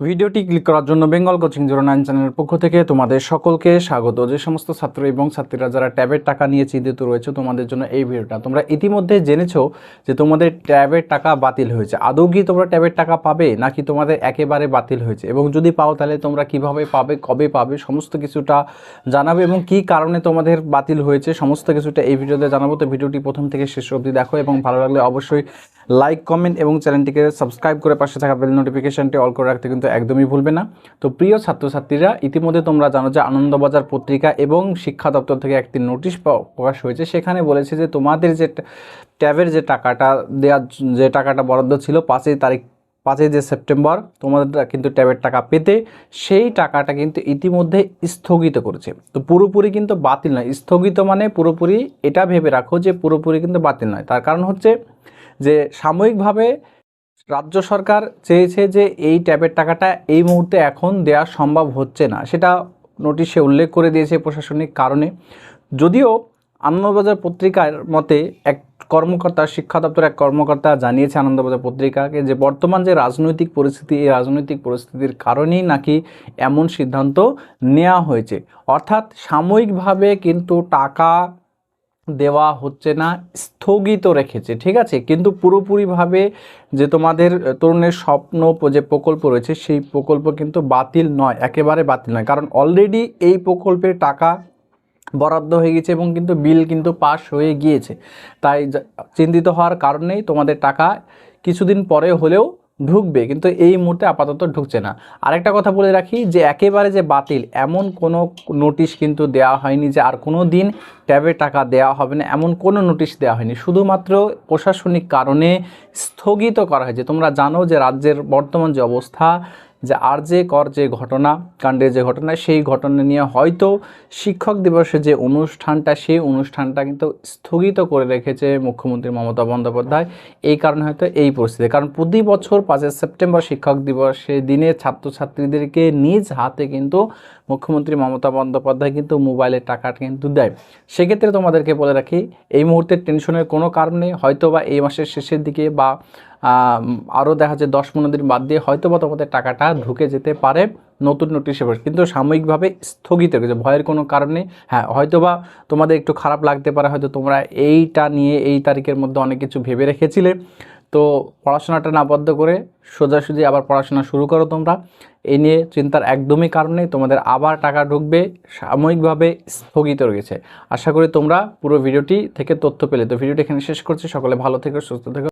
ভিডিওটি ক্লিক করার জন্য বেঙ্গল কোচিং জিরো নাইন চ্যানেলের পক্ষ থেকে তোমাদের সকলকে স্বাগত। যে সমস্ত ছাত্র এবং ছাত্রীরা যারা ট্যাবের টাকা নিয়ে চিন্তিত রয়েছে, তোমাদের জন্য এই ভিডিওটা। তোমরা ইতিমধ্যে জেনেছো যে তোমাদের ট্যাবের টাকা বাতিল হয়েছে। আদৌ কি তোমরা ট্যাবের টাকা পাবে, নাকি তোমাদের একেবারে বাতিল হয়েছে? এবং যদি পাও, তাহলে তোমরা কীভাবে পাবে, কবে পাবে, সমস্ত কিছুটা জানাবে এবং কি কারণে তোমাদের বাতিল হয়েছে, সমস্ত কিছুটা এই ভিডিওতে জানাব। তো ভিডিওটি প্রথম থেকে শেষ অবধি দেখো এবং ভালো লাগলে অবশ্যই লাইক কমেন্ট এবং চ্যানেলটিকে সাবস্ক্রাইব করে পাশে থাকা বেল নোটিফিকেশনটি অল করে রাখতে কিন্তু একদমই ভুলবে না। তো প্রিয় ছাত্রছাত্রীরা, ইতিমধ্যে তোমরা জানো যে আনন্দবাজার পত্রিকা এবং শিক্ষা দপ্তর থেকে একটি নোটিশ প্রকাশ হয়েছে। সেখানে বলেছে যে তোমাদের যে ট্যাবের যে টাকাটা দেওয়ার যে টাকাটা বরাদ্দ ছিল পাঁচই তারিখ, পাঁচই যে সেপ্টেম্বর, তোমাদের কিন্তু ট্যাবের টাকা পেতে সেই টাকাটা কিন্তু ইতিমধ্যে স্থগিত করেছে। তো পুরোপুরি কিন্তু বাতিল নয়। স্থগিত মানে পুরোপুরি এটা ভেবে রাখো যে পুরোপুরি কিন্তু বাতিল নয়। তার কারণ হচ্ছে যে সাময়িকভাবে রাজ্য সরকার চেয়েছে যে এই ট্যাবের টাকাটা এই মুহূর্তে এখন দেওয়া সম্ভব হচ্ছে না। সেটা নোটিশে উল্লেখ করে দিয়েছে প্রশাসনিক কারণে। যদিও আনন্দবাজার পত্রিকার মতে এক কর্মকর্তা, শিক্ষা দপ্তরের এক কর্মকর্তা জানিয়েছে আনন্দবাজার পত্রিকাকে যে বর্তমান যে রাজনৈতিক পরিস্থিতি, এই রাজনৈতিক পরিস্থিতির কারণেই নাকি এমন সিদ্ধান্ত নেওয়া হয়েছে। অর্থাৎ সাময়িকভাবে কিন্তু টাকা দেওয়া হচ্ছে না, স্থগিত রেখেছে, ঠিক আছে? কিন্তু পুরোপুরিভাবে যে তোমাদের তরুণের স্বপ্ন যে প্রকল্প রয়েছে, সেই প্রকল্প কিন্তু বাতিল নয়, একেবারে বাতিল নয়। কারণ অলরেডি এই প্রকল্পের টাকা বরাদ্দ হয়ে গেছে এবং কিন্তু বিল কিন্তু পাস হয়ে গিয়েছে। তাই চিন্তিত হওয়ার কারণেই তোমাদের টাকা কিছুদিন পরে হলেও ঢুকবে, কিন্তু এই মুহূর্তে আপাতত ঢুকছে না। আরেকটা কথা বলে রাখি যে, একেবারে যে বাতিল, এমন কোনো নোটিশ কিন্তু দেওয়া হয়নি যে, আর কোনো দিন ট্যাবে টাকা দেওয়া হবে না, এমন কোনো নোটিশ দেওয়া হয়নি। শুধুমাত্র প্রশাসনিক কারণে স্থগিত করা হয়েছে তোমরা জানো যে, রাজ্যের বর্তমান যে অবস্থা যে আর যে কর যে ঘটনা কাণ্ডের যে ঘটনা, সেই ঘটনা নিয়ে হয়তো শিক্ষক দিবসে যে অনুষ্ঠানটা, সেই অনুষ্ঠানটা কিন্তু স্থগিত করে রেখেছে মুখ্যমন্ত্রী মমতা বন্দ্যোপাধ্যায়। এই কারণে হয়তো এই পরিস্থিতি। কারণ প্রতি বছর পাঁচই সেপ্টেম্বর শিক্ষক দিবসের দিনে ছাত্রছাত্রীদেরকে নিজ হাতে কিন্তু মুখ্যমন্ত্রী মমতা বন্দ্যোপাধ্যায় কিন্তু মোবাইলের টাকাটা কিন্তু দেয়। সেক্ষেত্রে তোমাদেরকে বলে রাখি, এই মুহূর্তে টেনশনের কোনো কারণ নেই। হয়তো বা এই মাসের শেষের দিকে বা আরও দেখা যায় দশ পনেরো দিন বাদ দিয়ে হয়তো বা তোমাদের টাকাটা ঢুকে যেতে পারে নতুন নোটিশ এবার কিন্তু সাময়িকভাবে স্থগিত রেখেছে ভয়ের কোনো কারণে হ্যাঁ হয়তো বা তোমাদের একটু খারাপ লাগতে পারে, হয়তো তোমরা এইটা নিয়ে এই তারিখের মধ্যে অনেক কিছু ভেবে রেখেছিলে। তো পড়াশোনাটা না বদ্ধ করে সোজাসুজি আবার পড়াশোনা শুরু করো তোমরা। এই নিয়ে চিন্তার একদমই কারণ তোমাদের আবার টাকা ঢুকবে, সাময়িকভাবে স্থগিত রয়েছে আশা করি তোমরা পুরো ভিডিওটি থেকে তথ্য পেলে। তো ভিডিওটি এখানে শেষ করছি, সকলে ভালো থেকো, সুস্থ থেকো।